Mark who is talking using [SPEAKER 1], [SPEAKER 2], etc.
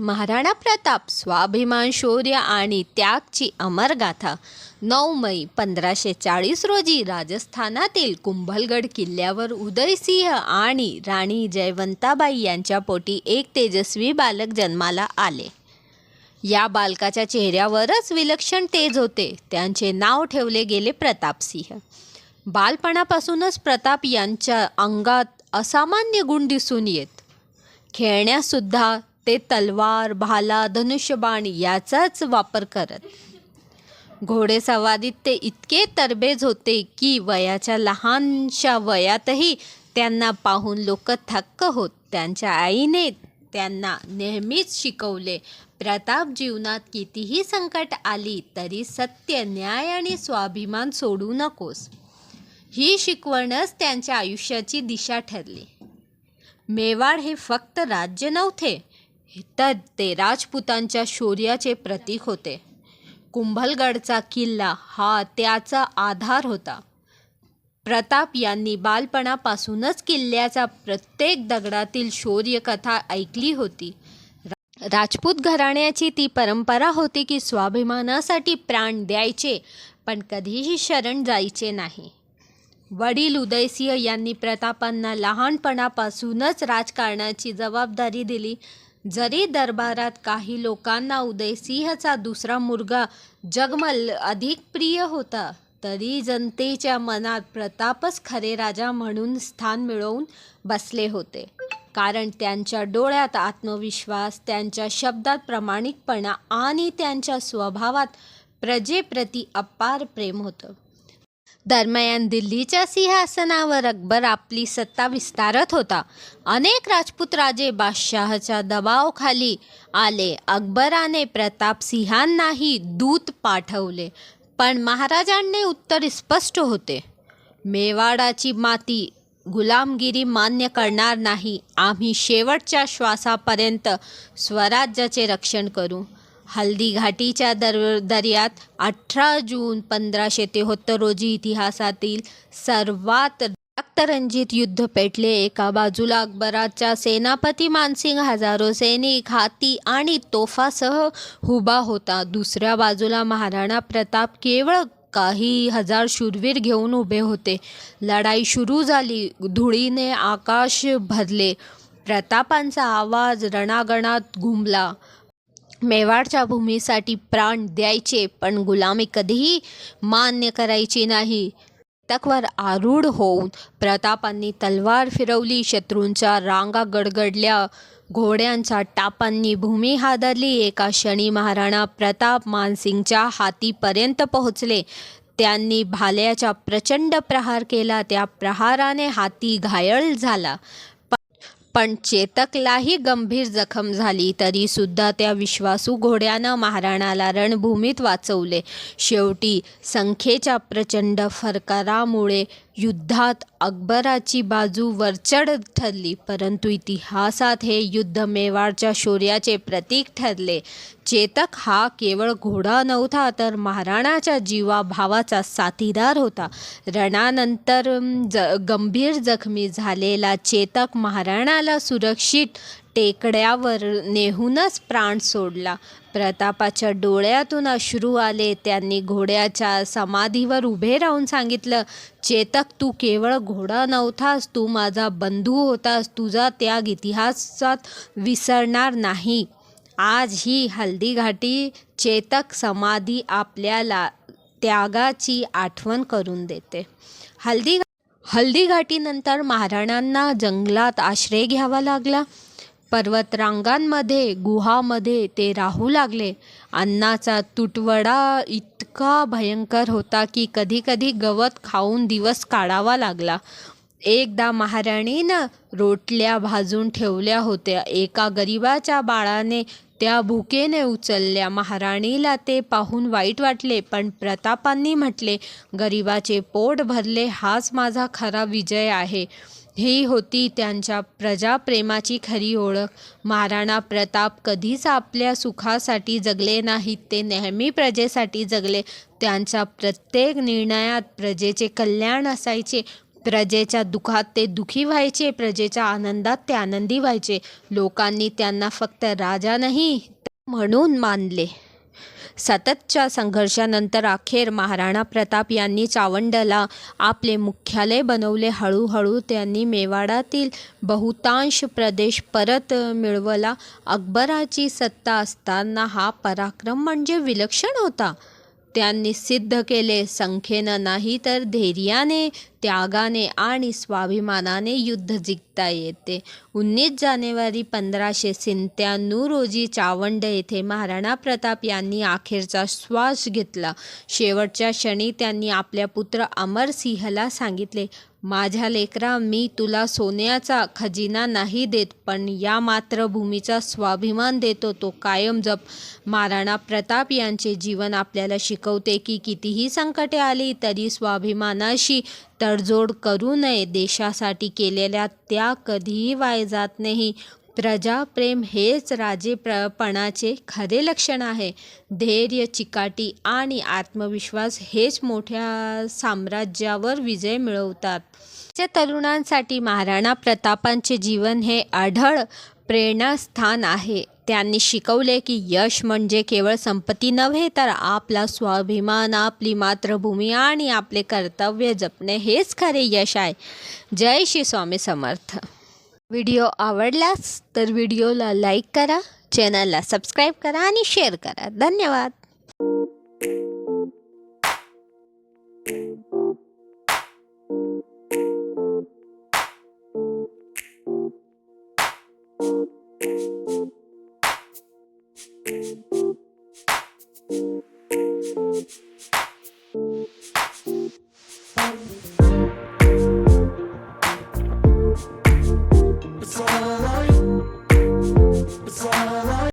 [SPEAKER 1] महाराणा प्रताप स्वाभिमान शौर्य आणि त्यागची अमरगाथा. नऊ मई पंधराशे चाळीस रोजी राजस्थानातील कुंभलगड किल्ल्यावर उदयसिंह आणि राणी जयवंताबाई यांच्या पोटी एक तेजस्वी बालक जन्माला आले. या बालकाच्या चेहऱ्यावरच विलक्षण तेज होते. त्यांचे नाव ठेवले गेले प्रतापसिंह. बालपणापासूनच प्रताप यांच्या अंगात असामान्य गुण दिसून येत. खेळण्यासुद्धा ते तलवार भाला धनुष्यबाण याचाच वापर करत. घोडेसवारीत ते इतके तरबेज होते की वयाच्या लहानशा वयातही त्यांना पाहून लोक थक्क होत. त्यांच्या आईने त्यांना नेहमीच शिकवले प्रताप जीवनात कितीही संकट आली तरी सत्य न्याय आणि स्वाभिमान सोडू नकोस ही शिकवणच त्यांच्या आयुष्याची दिशा ठरली. मेवाड हे फक्त राज्य नव्हते तर ते राजपुतांच्या शौर्याचे प्रतीक होते. कुंभलगडचा किल्ला हा त्याचा आधार होता. प्रताप यांनी बालपणापासूनच किल्ल्याचा प्रत्येक दगडातील शौर्यकथा ऐकली होती. राजपूत घराण्याची ती परंपरा होती की स्वाभिमानासाठी प्राण द्यायचे पण कधीही शरण जायचे नाही. वडील उदयसिंह यांनी प्रतापांना लहानपणापासूनच राजकारणाची जबाबदारी दिली. जरी दरबारात काही लोकांना उदयसिंहचा दुसरा मुलगा जगमल अधिक प्रिय होता तरी जनतेच्या मनात प्रतापच खरे राजा म्हणून स्थान मिळवून बसले होते. कारण त्यांच्या डोळ्यात आत्मविश्वास त्यांच्या शब्दात प्रामाणिकपणा आणि त्यांच्या स्वभावात प्रजेप्रती अपार प्रेम होतं. दरम्यान दिल्लीच्या सिंहासनावर अकबर आपली सत्ता विस्तारत होता. अनेक राजपूत राजे बादशहाच्या दबावखाली आले. अकबराने प्रताप सिंहांनाही दूत पाठवले. पण महाराजांनी उत्तर स्पष्ट होते. मेवाडाची माती गुलामगिरी मान्य करणार नाही. आम्ही शेवटच्या श्वासापर्यंत स्वराज्याचे रक्षण करू. हल्दी घाटीच्या दर दर्यात अठरा जून पंधराशे तेहत्तर रोजी इतिहासातील सर्वात रक्तरंजित युद्ध पेटले. एका बाजूला अकबराच्या सेनापती मानसिंग हजारो सैनिक हाती आणि तोफासह उभा होता. दुसऱ्या बाजूला महाराणा प्रताप केवळ काही हजार शूरवीर घेऊन उभे होते. लढाई सुरू झाली. धुळीने आकाश भरले. प्रतापांचा आवाज रणागणात घुमला. मेवाडच्या भूमीसाठी प्राण द्यायचे पण गुलामी कधीही मान्य करायची नाही. तकवर आरूढ होऊन प्रतापांनी तलवार फिरवली शत्रूंच्या रांगा गडगडल्या घोड्यांच्या टापांनी भूमी हादरली. एका क्षणी महाराणा प्रताप मानसिंगच्या हातीपर्यंत पोहोचले. त्यांनी भाल्याचा प्रचंड प्रहार केला. त्या प्रहाराने हाती घायल झाला. पण चेतकलाही गंभीर जखम झाली. तरी सुद्धा त्या विश्वासू घोड्यानं महाराणाला रणभूमीत वाचवले. शेवटी संख्येच्या प्रचंड फरकारामुळे युद्धात अकबराची बाजू वरचढ ठरली परंतु इतिहासात हे युद्ध मेवाडच्या शौर्याचे प्रतीक ठरले. चेतक हा केवळ घोडा नव्हता तर महाराणाच्या जीवाभावाचा साथीदार होता. रणानंतर ज गंभीर जखमी झालेला चेतक महाराणाला सुरक्षित टेकड्यावर नेहूनच प्राण सोडला. प्रतापाच्या डोळ्यातून अश्रू आले. त्यांनी घोड्याच्या समाधीवर उभे राहून सांगितलं चेतक तू केवळ घोडा नव्हतास. तू माझा बंधू होतास. तुझा त्याग इतिहासात विसरणार नाही. आज ही हल्दीघाटी चेतक समाधी आपल्याला त्यागाची आठवण करून देते. हल्दी हल्दीघाटीनंतर महाराणांना जंगलात आश्रय घ्यावा लागला. पर्वतरांगांमध्ये गुहामध्ये ते राहू लागले. अन्नाचा तुटवडा इतका भयंकर होता की कधीकधी गवत खाऊन दिवस काढावा लागला. एकदा महाराणीनं रोटल्या भाजून ठेवल्या होत्या. एका गरिबाच्या बाळाने त्या भुकेने उचलल्या. महाराणीला ते पाहून वाईट वाटले पण प्रतापांनी म्हटले गरिबाचे पोट भरले हाच माझा खरा विजय आहे. ही होती त्यांच्या प्रजाप्रेमाची खरी ओळख. महाराणा प्रताप कधीच आपल्या सुखासाठी जगले नाहीत. ते नेहमी प्रजेसाठी जगले. त्यांच्या प्रत्येक निर्णयात प्रजेचे कल्याण असायचे. प्रजेच्या दुःखात ते दुःखी व्हायचे. प्रजेच्या आनंदात ते आनंदी व्हायचे. लोकांनी त्यांना फक्त राजा नाही म्हणून मानले. सततच्या संघर्षानंतर अखेर महाराणा प्रताप यांनी चावंडला आपले मुख्यालय बनवले. हळूहळू त्यांनी मेवाडातील बहुतांश प्रदेश परत मिळवला. अकबराची सत्ता असताना हा पराक्रम म्हणजे विलक्षण होता. त्यांनी सिद्ध केले. संख्येनं नाही तर धैर्याने त्यागाने आणि स्वाभिमानाने युद्ध जिंकता येते. उन्नीस जानेवारी पंधराशे सिंत्याण्णव रोजी चावंड येथे महाराणा प्रताप यांनी अखेरचा श्वास घेतला. शेवटच्या क्षणी त्यांनी आपल्या पुत्र अमरसिंहला सांगितले माझ्या लेकरा मी तुला सोन्याचा खजिना नाही देत पण या मातृभूमीचा स्वाभिमान देतो तो कायम जप. महाराणा प्रताप यांचे जीवन आपल्याला शिकवते की कितीही संकटे आली तरी स्वाभिमानाशी तडजोड करू नये. देशासाठी केलेल्या त्या कधीही वाय जात नाही. प्रजाप्रेम हेच राजेपणाचे खरे लक्षण आहे. धैर्य चिकाटी आणि आत्मविश्वास हेच मोठ्या साम्राज्यावर विजय मिळवतात. त्या तरुणांसाठी महाराणा प्रतापांचे जीवन हे आढळ प्रेरणास्थान आहे. त्यांनी शिकवले की यश म्हणजे केवळ संपत्ती नव्हे तर आपला स्वाभिमान आपली मातृभूमी आणि आपले कर्तव्य जपणे हेच खरे यश आहे. जय श्री स्वामी समर्थ. व्हिडिओ आवडलास तर व्हिडिओला लाईक करा चॅनलला सबस्क्राईब करा आणि शेअर करा. धन्यवाद.